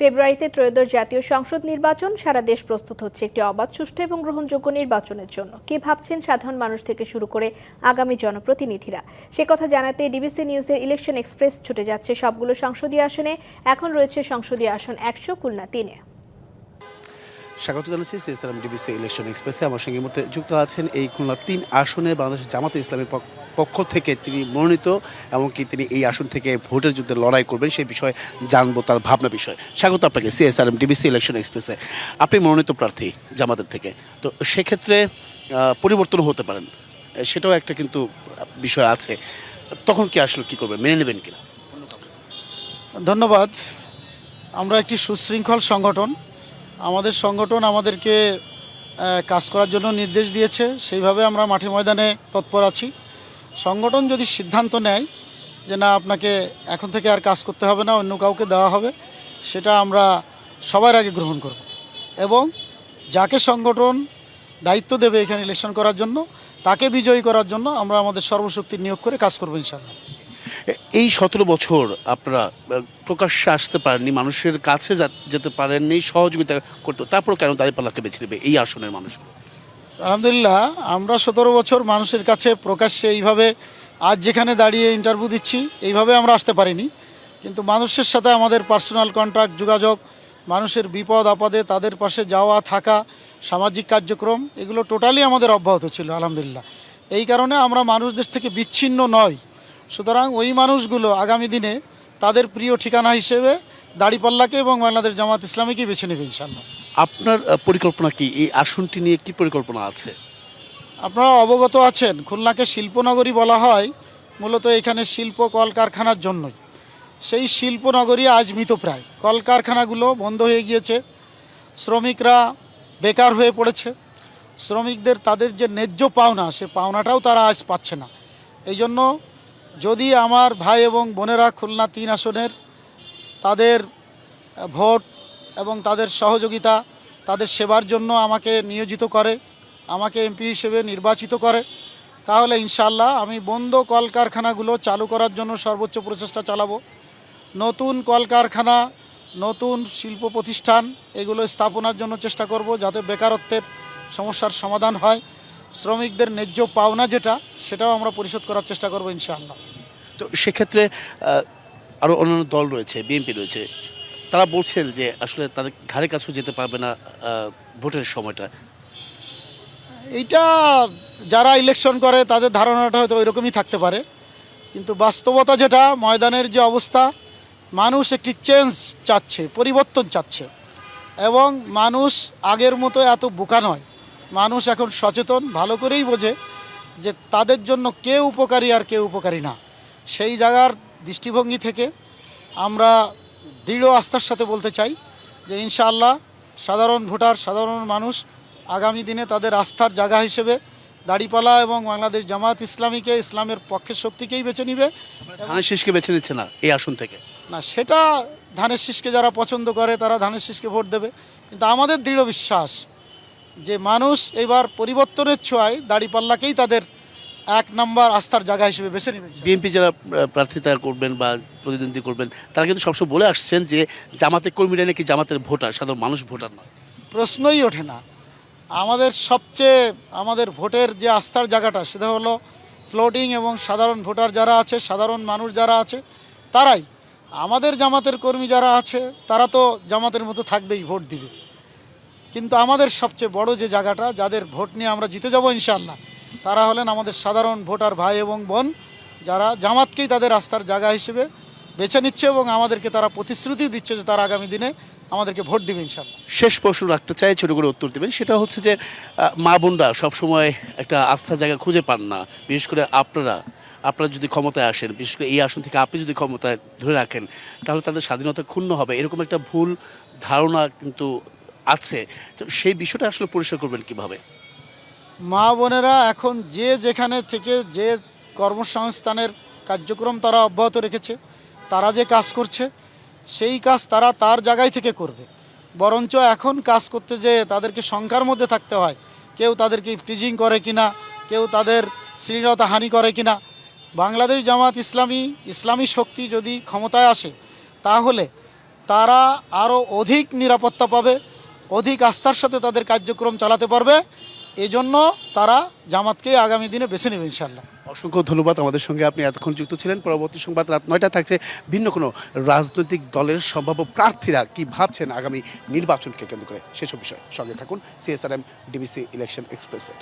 ফেব্রুয়ারিতে ত্রয়োদশ জাতীয় সংসদ নির্বাচন, সারা দেশ প্রস্তুত হচ্ছে একটি অবাধ, সুষ্ঠু এবং গ্রহণযোগ্য নির্বাচনের জন্য। কি ভাবছেন সাধারণ মানুষ থেকে শুরু করে আগামী জনপ্রতিনিধিরা? সে কথা জানাতে ডিবিসি নিউজের ইলেকশন এক্সপ্রেস ছুটে যাচ্ছে সবগুলো সংসদীয় আসনে। এখন রয়েছে সংসদীয় আসন একশো, খুলনা তিনে। স্বাগত জানাচ্ছি সিএসআরএম ডিবিসি ইলেকশন এক্সপ্রেসে। আমার সঙ্গে মুহূর্তে যুক্ত আছেন এই খুলনা তিন আসনে বাংলাদেশ জামাতে ইসলামের পক্ষ থেকে তিনি মনোনীত, এমনকি তিনি এই আসন থেকে ভোটের যুদ্ধে লড়াই করবেন সেই বিষয়ে জানব তার ভাবনা বিষয়। স্বাগত আপনাকে সিএসআরএম ডিবিসি ইলেকশন এক্সপ্রেসে। আপনি মনোনীত প্রার্থী জামাতের থেকে। তো সেক্ষেত্রে পরিবর্তন হতে পারেন। সেটাও একটা কিন্তু বিষয় আছে। তখন কি আসলে কি করবেন, মেনে নেবেন কিনা? ধন্যবাদ। আমরা একটি সুশৃঙ্খল সংগঠন আমাদের সংগঠন আমাদেরকে কাজ করার জন্য নির্দেশ দিয়েছে। সেইভাবে আমরা মাঠে ময়দানে তৎপর আছি। সংগঠন যদি সিদ্ধান্ত নেয় যে না, আপনাকে এখন থেকে আর কাজ করতে হবে না, অন্য কাউকে দেওয়া হবে, সেটা আমরা সবার আগে গ্রহণ করব। এবং যাকে সংগঠন দায়িত্ব দেবে এখানে ইলেকশন করার জন্য, তাকে বিজয়ী করার জন্য আমরা আমাদের সর্বশক্তি নিয়োগ করে কাজ করব ইনশাআল্লাহ। এই সতেরো বছর আপনারা প্রকাশ্যে আসতে পারেননি, মানুষের কাছে যেতে পারেননি, সহযোগিতা করতে তারপর কেন দাঁড়িপাল্লাকে বেছে নেবে এই আসনের মানুষ? আলহামদুলিল্লাহ, আমরা সতেরো বছর মানুষের কাছে প্রকাশ্যে এইভাবে, আজ যেখানে দাঁড়িয়ে ইন্টারভিউ দিচ্ছি, এইভাবে আমরা আসতে পারিনি। কিন্তু মানুষের সাথে আমাদের পার্সোনাল কন্ট্যাক্ট যোগাযোগ, মানুষের বিপদ, আপদে তাদের পাশে যাওয়া, থাকা, সামাজিক কার্যক্রম, এগুলো টোটালি আমাদের অব্যাহত ছিল, আলহামদুলিল্লাহ। এই কারণে আমরা মানুষদের থেকে বিচ্ছিন্ন নয়। সুতরাং ওই মানুষগুলো আগামী দিনে তাদের প্রিয় ঠিকানা হিসেবে দাড়িপাল্লাকে এবং বাংলাদেশ জামাত ইসলামীকেই বেছে নেবে ইনশাল্লাহ আপনার পরিকল্পনা কি? এই আসনটি নিয়ে কি পরিকল্পনা আছে? আপনারা অবগত আছেন খুলনাকে শিল্পনগরী বলা হয় মূলত এখানে শিল্প কলকারখানার জন্যই। সেই শিল্পনগরী আজ মৃতপ্রায় কলকারখানাগুলো বন্ধ হয়ে গিয়েছে। শ্রমিকরা বেকার হয়ে পড়েছে। শ্রমিকদের তাদের যে ন্যায্য পাওনা সে পাওনাটাও তারা আজ পাচ্ছে না। এই জন্য যদি আমার ভাই এবং বোনেরা খুলনা তিন আসনের তাদের ভোট এবং তাদের সহযোগিতা, তাদের সেবার জন্য আমাকে নিয়োজিত করে, আমাকে এমপি হিসেবে নির্বাচিত করে, তাহলে ইনশাল্লাহ আমি বন্ধ কলকারখানাগুলো চালু করার জন্য সর্বোচ্চ প্রচেষ্টা চালাবো। নতুন কলকারখানা, নতুন শিল্প প্রতিষ্ঠান, এগুলো স্থাপনার জন্য চেষ্টা করব যাতে বেকারত্বের সমস্যার সমাধান হয়। শ্রমিকদের ন্যায্য পাওনা যেটা সেটাও আমরা পরিশোধ করার চেষ্টা করব ইনশাআল্লাহ। তো সেক্ষেত্রে আরও আরও অন্যান্য দল রয়েছে বিএনপি রয়েছে তারা বলছেন যে আসলে তাদের ঘাড়ে কাছেও যেতে পারবে না ভোটের সময়টা। এইটা যারা ইলেকশন করে তাদের ধারণাটা হয়তো ওইরকমই থাকতে পারে। কিন্তু বাস্তবতা যেটা ময়দানের যে অবস্থা মানুষ একটি চেঞ্জ চাচ্ছে পরিবর্তন চাচ্ছে। এবং মানুষ আগের মতো এত বোকা নয়। মানুষ এখন সচেতন ভালো করেই বোঝে যে তাদের জন্য কে উপকারী আর কে উপকারী না। সেই জায়গার দৃষ্টিভঙ্গি থেকে আমরা দৃঢ় আস্থার সাথে বলতে চাই যে ইনশাআল্লাহ সাধারণ ভোটার সাধারণ মানুষ আগামী দিনে তাদের আস্থার জায়গা হিসেবে দাড়িপালা এবং বাংলাদেশ জামাত ইসলামীকে ইসলামের পক্ষের শক্তিকেই বেছে নিবে। ধানের শীষকে বেছে নিচ্ছে না এই আসন থেকে? না সেটা ধানের শীষকে যারা পছন্দ করে তারা ধানের শীষকে ভোট দেবে। কিন্তু আমাদের দৃঢ় বিশ্বাস যে মানুষ এবার পরিবর্তনের ছোঁয়ায় দাড়িপাল্লাকেই তাদের এক নম্বর আস্থার জায়গা হিসেবে বেছে নেবে। বিএনপি যারা প্রার্থিতা করবেন বা প্রতিদ্বন্দ্বী করবেন তারা কিন্তু সবসময় বলে আসছেন যে জামাতের কর্মীরা নাকি জামাতের ভোটার সাধারণ মানুষ ভোটার নয়। প্রশ্নই ওঠে না। আমাদের সবচেয়ে আমাদের ভোটের যে আস্থার জায়গাটা সেটা হলো ফ্লোটিং এবং সাধারণ ভোটার যারা আছে সাধারণ মানুষ যারা আছে তারাই। আমাদের জামাতের কর্মী যারা আছে তারা তো জামাতের মতো থাকবেই ভোট দিবে। কিন্তু আমাদের সবচেয়ে বড় যে জায়গাটা, যাদের ভোট নিয়ে আমরা জিতে যাব ইনশাআল্লাহ, তারা হলেন আমাদের সাধারণ ভোটার ভাই এবং বোন, যারা জামাতকেই তাদের আস্থার জায়গা হিসেবে বেছে নিচ্ছে এবং আমাদেরকে তারা প্রতিশ্রুতিও দিচ্ছে যে তারা আগামী দিনে আমাদেরকে ভোট দিবে ইনশাআল্লাহ। শেষ প্রশ্ন রাখতে চাই, ছোট করে উত্তর দেবেন। সেটা হচ্ছে যে মা বোনরা সবসময় একটা আস্থার জায়গা খুঁজে পান না, বিশেষ করে আপনারা। আপনারা যদি ক্ষমতায় আসেন, বিশেষ করে এই আসন থেকে আপনি যদি ক্ষমতায় ধরে রাখেন, তাহলে তাদের স্বাধীনতা ক্ষুণ্ণ হবে। এরকম একটা ভুল ধারণা কিন্তু আছে। তো সেই বিষয়টা আসলে পরিষ্কার করবেন কীভাবে? মা বোনেরা এখন যে যেখানে থেকে যে কর্মসংস্থানের কার্যক্রম তারা অব্যাহত রেখেছে, তারা যে কাজ করছে, সেই কাজ তারা তার জায়গায় থেকে করবে। বরঞ্চ এখন কাজ করতে যে তাদেরকে শঙ্কার মধ্যে থাকতে হয়, কেউ তাদেরকে টিজিং করে কিনা, কেউ তাদের শ্রীরতা হানি করে কিনা। বাংলাদেশ জামাত ইসলামী ইসলামী শক্তি যদি ক্ষমতায় আসে, তাহলে তারা আরও অধিক নিরাপত্তা পাবে অধিক আস্থার সাথে তাদের কার্যক্রম চালাতে পারবে। এজন্য তারা জামাতকে আগামী দিনে বেছে নেবে ইনশাল্লাহ অসংখ্য ধন্যবাদ আমাদের সঙ্গে। আপনি এতক্ষণ যুক্ত ছিলেন। পরবর্তী সংবাদ রাত নয়টা থাকছে। ভিন্ন কোনো রাজনৈতিক দলের সম্ভাব্য প্রার্থীরা কি ভাবছেন আগামী নির্বাচনকে কেন্দ্র করে? সেসব বিষয় সঙ্গে থাকুন। সিএসআরএম ডিবিসি ইলেকশন এক্সপ্রেসের